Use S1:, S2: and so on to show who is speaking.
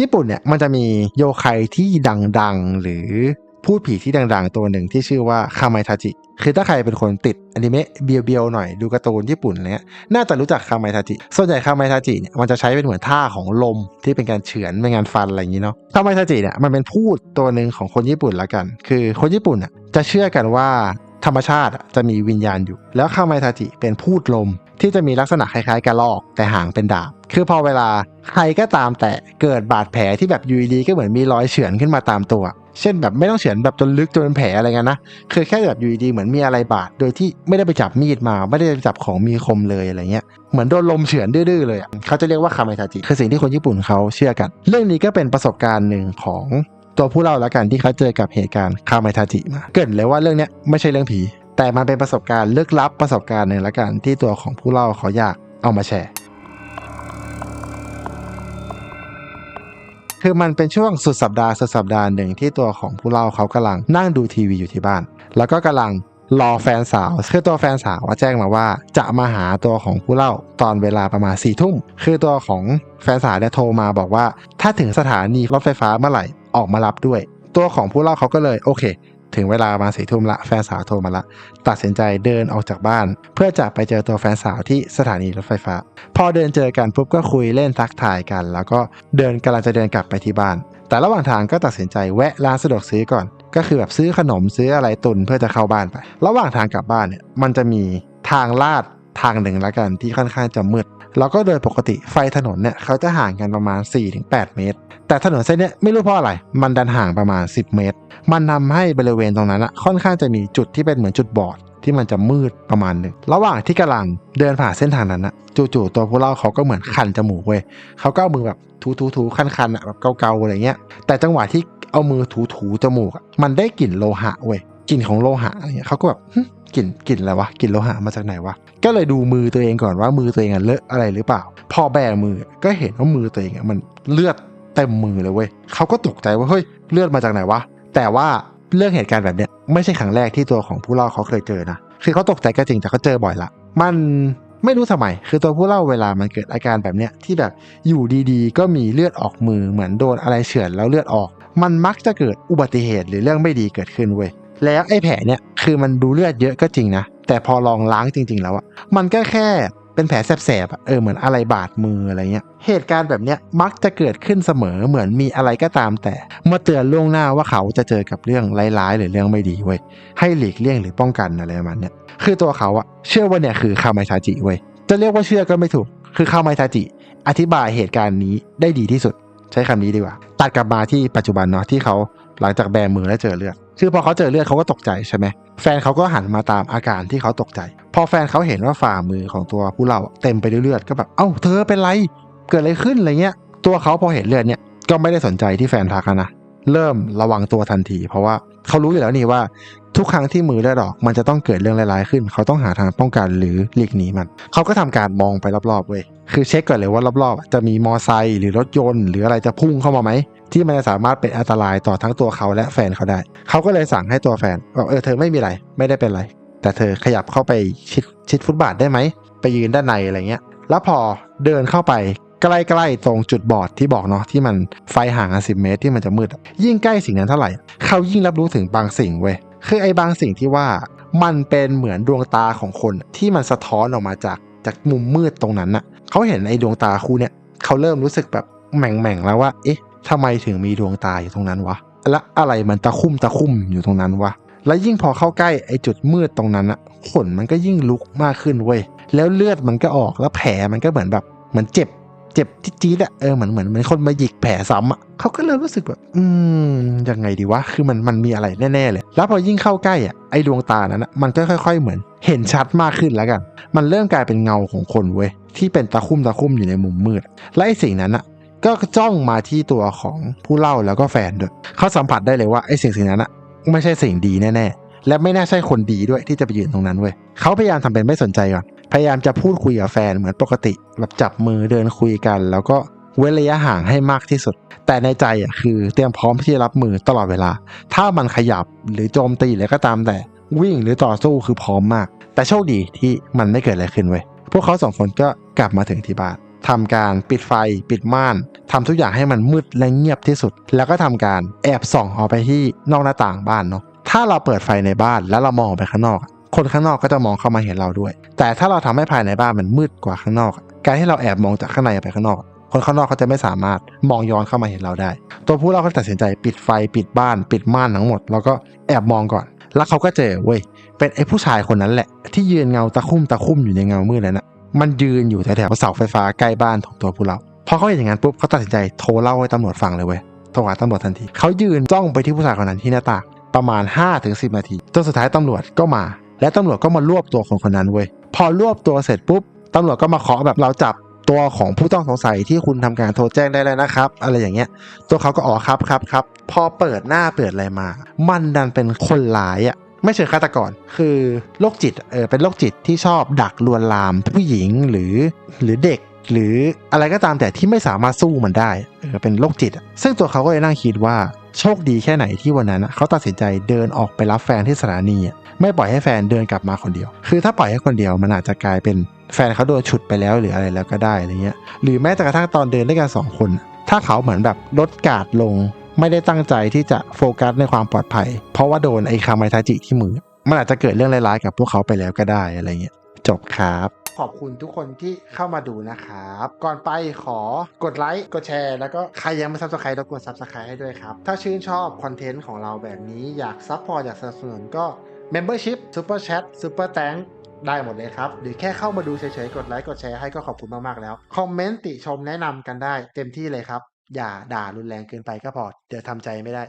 S1: ญี่ปุ่นเนี่ยมันจะมีโยไคที่ดังๆ หรือพูดผีที่ดังๆ ตัวหนึ่งที่ชื่อว่าคาไมทาจิ คือถ้าใครเป็นคนติดอนิเมะเบียวๆหน่อยดูการ์ตูนญี่ปุ่นเนี้ยน่าจะรู้จักคาไมทาจิ ส่วนใหญ่คาไมทาจิเนี่ยมันจะใช้เป็นเหมือนท่าของลมที่เป็นการเฉือนเป็นงานฟันอะไรอย่างนี้เนาะคาไมทาจิเนี่ยมันเป็นพูดตัวหนึ่งของคนญี่ปุ่นละกัน คือคนญี่ปุ่นอะจะเชื่อกันว่าธรรมชาติจะมีวิญญาณอยู่ แล้วคาไมทาจิเป็นพูดลมที่จะมีลักษณะคล้ายๆกระรอกแต่หางเป็นดาบ คือพอเวลาใครก็ตามแต่เกิดบาดแผลที่แบบยูดีก็เหมือนมีรอยเฉือนขึ้นมาตามตัว เช่นแบบไม่ต้องเฉือนแบบจนลึกจนเป็นแผลอะไรเงี้ยนะคือแค่แบบยูดีเหมือนมีอะไรบาดโดยที่ไม่ได้ไปจับมีดมา ไม่ได้ไปจับของมีคมเลยอะไรเงี้ยเหมือนโดนลมเฉือนดื้อๆเลยเขาจะเรียกว่าคาไมทาจิคือสิ่งที่คนญี่ปุ่นเขาเชื่อกัน เรื่องนี้ก็เป็นประสบการณ์หนึ่งของตัวผู้เล่าแล้วกันที่เขาเจอกับเหตุการณ์คาไมทาจิมาเกรินเลยว่าเรื่องเนี้ยไม่ใช่เรื่องผีแต่มันเป็นประสบการณ์ลึกลับประสบการณ์หนึ่งละกันที่ตัวของผู้เล่าเขาอยากเอามาแชร์ คือมันเป็นช่วงสุดสัปดาห์สุดสัปดาห์หนึ่งที่ตัวของผู้เล่าเขากำลังนั่งดูทีวีอยู่ที่บ้าน แล้วก็กำลังรอแฟนสาว คือตัวแฟนสาวแจ้งมาว่า จะมาหาตัวของผู้เล่าตอนเวลาประมาณสี่ทุ่ม คือตัวของแฟนสาวเนี่ยโทรมาบอกว่า ถ้าถึงสถานีรถไฟฟ้าเมื่อไหร่ออกมารับด้วย ตัวของผู้เล่าเขาก็เลยโอเค ถึงเวลามาสี่ทุ่มละแฟนสาวโทรมาละ ตัดสินใจเดินออกจากบ้าน เพื่อจะไปเจอตัวแฟนสาวที่สถานีรถไฟฟ้า พอเดินเจอกันปุ๊บก็คุยเล่นทักทายกัน แล้วก็เดินกำลังจะเดินกลับไปที่บ้าน แต่ระหว่างทางก็ตัดสินใจแวะร้านสะดวกซื้อก่อน ก็คือแบบซื้อขนมซื้ออะไรตุนเพื่อจะเข้าบ้านไป ระหว่างทางกลับบ้านเนี่ยมันจะมีทางลาดทางหนึ่งละกันที่ค่อนข้างจะมืด แล้วก็โดยปกติไฟถนนเนี่ยเขาจะห่างกันประมาณ 4-8 เมตร แต่ถนนเส้นนี้ไม่รู้เพราะอะไร มันดันห่างประมาณ 10 เมตร มันทำให้บริเวณตรงนั้นอะค่อนข้างจะมีจุดที่เป็นเหมือนจุดบอดที่มันจะมืดประมาณหนึ่ง ระหว่างที่กำลังเดินผ่านเส้นทางนั้นอะจู่ๆตัวผู้เล่าเขาก็เหมือนคันจมูกเว้ยเขาก็เอามือแบบถูๆๆคันๆอะแบบเกาๆอะไรเงี้ย แต่จังหวะที่เอามือถูๆจมูกมันได้กลิ่นโลหะเว้ยกลิ่นของโลหะอะไรเงี้ยเขาก็แบบ กลิ่นกลิ่นอะไรวะกลิ่นโลหะมาจากไหนวะก็เลยดูมือตัวเองก่อนว่ามือตัวเองอะเลอะอะไรหรือเปล่า พอแบมือก็เห็นว่ามือตัวเองอะมันเลือดเต็มมือเลยเว้ยเขาก็ตกใจว่าเฮ้ยเลือดมาจากไหนวะแต่ว่าเรื่องเหตุการณ์แบบเนี้ยไม่ใช่ครั้งแรกที่ตัวของผู้เล่าเขาเคยเจอนะคือเขาตกใจก็จริงแต่เขาเจอบ่อยละมันไม่รู้ทำไมคือตัวผู้เล่าเวลามันเกิดอาการแบบเนี้ยที่แบบอยู่ดีๆ ก็มีเลือดออกมือเหมือนโดนอะไรเฉือนแล้วเลือดออก มันมักจะเกิดอุบัติเหตุหรือเรื่องไม่ดีเกิดขึ้นเว้ย แล้วไอ้แผลเนี่ยคือมันดูเลือดเยอะก็จริงนะ แต่พอลองล้างจริง ๆ แล้วอะมันก็แค่เป็นแผลแสบๆเออเหมือนอะไรบาดมืออะไรเงี้ย เหตุการณ์แบบเนี้ยมักจะเกิดขึ้นเสมอเหมือนมีอะไรก็ตามแต่มาเตือนล่วงหน้าว่าเขาจะเจอกับเรื่องร้ายๆหรือเรื่องไม่ดีเว้ยให้หลีกเลี่ยงหรือป้องกันอะไรประมาณเนี้ยคือตัวเขาอะเชื่อว่าเนี่ยคือคาไมทาจิเว้ยจะเรียกว่าเชื่อก็ไม่ถูก คือคาไมทาจิ อธิบายเหตุการณ์นี้ได้ดีที่สุด ใช้คำนี้ดีกว่า ตัดกลับมาที่ปัจจุบันเนาะที่เขาหลังจากแบมือแล้วเจอเลือด คือพอเขาเจอเลือดเขาก็ตกใจใช่ไหมแฟนเขาก็หันมาตามอาการที่เขาตกใจ พอแฟนเขาเห็นว่าฝ่ามือของตัวผู้เล่าเต็มไปด้วยเลือดก็แบบเอ้าเธอเป็นไร เกิดอะไรขึ้นอะไรเงี้ย ตัวเขาพอเห็นเลือดเนี่ยก็ไม่ได้สนใจที่แฟนทักนะเริ่มระวังตัวทันที เพราะว่าเขารู้อยู่แล้วนี่ว่า ทุกครั้งที่มือเลือดออกมันจะต้องเกิดเรื่องร้ายๆขึ้น เขาต้องหาทางป้องกันหรือหลีกหนีมัน เขาก็ทำการมองไปรอบๆเว้ยคือเช็คก่อนเลยว่ารอบๆ จะมีมอไซค์หรือรถยนต์ หรืออะไรจะพุ่งเข้ามาไหม ที่มันจะสามารถเป็นอันตรายต่อทั้งตัวเขาและแฟนเขาได้ เขาก็เลยสั่งให้ตัวแฟนบอกเออเธอไม่มีไรไม่ได้เป็นไร แต่เธอขยับเข้าไปชิดชิดฟุตบาทได้ไหมไปยืนด้านในอะไรเงี้ย แล้วพอเดินเข้าไปใกล้ๆตรงจุดบอดที่บอกเนาะที่มันไฟห่างกันสิเมตรที่มันจะมืด ยิ่งใกล้สิ่งนั้นเท่าไหร่ เขายิ่งรับรู้ถึงบางสิ่งเว้ยคือไอ้บางสิ่งที่ว่ามันเป็นเหมือนดวงตาของคนที่มันสะท้อนออกมาจากจากมุมมืดตรงนั้นน่ะเขาเห็นไอ้ดวงตาคู่เนี่ยเขาเริ่มรู้สึกแบบแหม่งๆแล้วว่า เอ๊ะ ทำไมถึงมีดวงตาอยู่ตรงนั้นวะ และอะไรมันตะคุ่มตะคุ่มอยู่ตรงนั้นวะ แล้วยิ่งพอเข้าใกล้ไอ้จุดมืดตรงนั้นอะขนมันก็ยิ่งลุกมากขึ้นเว้ย แล้วเลือดมันก็ออกแล้วแผลมันก็เหมือนแบบเหมือนเจ็บ เจ็บจี๊ดๆอะเออเหมือนเหมือนเหมือนคนมาหยิกแผลซ้ำอะเขาก็เริ่มรู้สึกแบบ อืมยังไงดีวะ คือมันมันมีอะไรแน่ๆเลย แล้วพอยิ่งเข้าใกล้อะไอดวงตานั้นอะมันก็ค่อย ๆ เหมือน เห็นชัดมากขึ้นแล้วกัน มันเริ่มกลายเป็นเงาของคนเว้ยที่เป็นตะคุ่มตะคุ่มอยู่ในมุมมืด และไอสิ่งนั้นอะ ก็จ้องมาที่ตัวของผู้เล่าแล้วก็แฟนด้วยเขาสัมผัสได้เลยว่าไอ้สิ่งสิ่งนั้นอะไม่ใช่สิ่งดีแน่ๆ และไม่น่าใช่คนดีด้วยที่จะไปยืนตรงนั้นเว้ยเขาพยายามทำเป็นไม่สนใจก่อนพยายามจะพูดคุยกับแฟนเหมือนปกติแบบจับมือเดินคุยกัน แล้วก็เว้นระยะห่างให้มากที่สุด แต่ในใจอะคือเตรียมพร้อมที่จะรับมือตลอดเวลา ถ้ามันขยับหรือโจมตีอะไรก็ตามแต่วิ่งหรือต่อสู้คือพร้อมมาก แต่โชคดีที่มันไม่เกิดอะไรขึ้นเว้ยพวกเขาสองคนก็กลับมาถึงที่บ้าน ทำการปิดไฟปิดม่านทำทุกอย่างให้มันมืดและเงียบที่สุด แล้วก็ทำการแอบส่องออกไปที่นอกหน้าต่างบ้านเนาะถ้าเราเปิดไฟในบ้านแล้วเรามองออกไปข้างนอก คนข้างนอกก็จะมองเข้ามาเห็นเราด้วย แต่ถ้าเราทำให้ภายในบ้านมันมืดกว่าข้างนอก การที่เราแอบมองจากข้างในออกไปข้างนอก คนข้างนอกเขาจะไม่สามารถมองย้อนเข้ามาเห็นเราได้ ตัวผู้เล่าก็ตัดสินใจปิดไฟปิดบ้าน ปิดม่านทั้งหมด แล้วก็แอบมองก่อน แล้วเขาก็เจอเว้ยเป็นไอ้ผู้ชายคนนั้นแหละที่ยืนเงาตะคุ่มตะคุ่มอยู่ในเงามืดนั้นนะ มันยืนอยู่แถวๆเสาไฟฟ้าใกล้บ้านของตัวผู้เล่าพอเขาเห็นอย่างนั้นปุ๊บเขาตัดสินใจโทรเล่าให้ตำรวจฟังเลยเว้ยโทรหาตำรวจทันทีเขายืนจ้องไปที่ผู้ชายคนนั้นที่หน้าตาประมาณ 5-10 นาทีจนสุดท้ายตำรวจก็มา และตำรวจก็มารวบตัวคนคนนั้นเว้ยพอรวบตัวเสร็จปุ๊บตำรวจก็มาเคาะแบบเราจับตัวของผู้ต้องสงสัยที่คุณทำการโทรแจ้งได้แล้วนะครับ อะไรอย่างเงี้ย ตัวเขาก็อ๋อครับครับครับพอเปิดหน้าเปิดอะไรมา มันดันเป็นคนร้ายอะ ไม่เชิงฆาตกรคือโรคจิตเออเป็นโรคจิตที่ชอบดักลวนลามผู้หญิงหรือหรือเด็กหรืออะไรก็ตามแต่ที่ไม่สามารถสู้มันได้เออเป็นโรคจิต ซึ่งตัวเขาก็เลยนั่งคิดว่าโชคดีแค่ไหนที่วันนั้นอะเขาตัดสินใจเดินออกไปรับแฟนที่สถานี ไม่ปล่อยให้แฟนเดินกลับมาคนเดียว คือถ้าปล่อยให้คนเดียวมันอาจจะกลายเป็นแฟนเขาโดนฉุดไปแล้วหรืออะไรแล้วก็ได้อะไรเงี้ยหรือแม้แต่กระทั่งตอนเดินด้วยกันสองคน ถ้าเขาเหมือนแบบลดการ์ดลง ไม่ได้ตั้งใจที่จะโฟกัสในความปลอดภัย เพราะว่าโดนไอ้คาไมทาจิที่มือ มันอาจจะเกิดเรื่องร้ายๆกับพวกเขาไปแล้วก็ได้อะไรเงี้ยจบครับขอบคุณทุกคนที่เข้ามาดูนะครับ ก่อนไปขอกดไลค์ กดแชร์ แล้วก็ใครยังไม่ซับสไครต์รบกวนซับสไครต์ให้ด้วยครับ ถ้าชื่นชอบคอนเทนต์ของเราแบบนี้อยากซัพพอร์ตอยากสนับสนุนก็ Membership Super Chat Super Thank ได้หมดเลยครับ หรือแค่เข้ามาดูเฉยๆ กดไลค์ กดแชร์ให้ก็ขอบคุณมากๆแล้ว คอมเมนต์ติชมแนะนำกันได้เต็มที่เลยครับ อย่าด่ารุนแรงเกินไปก็พอ เดี๋ยวทำใจไม่ได้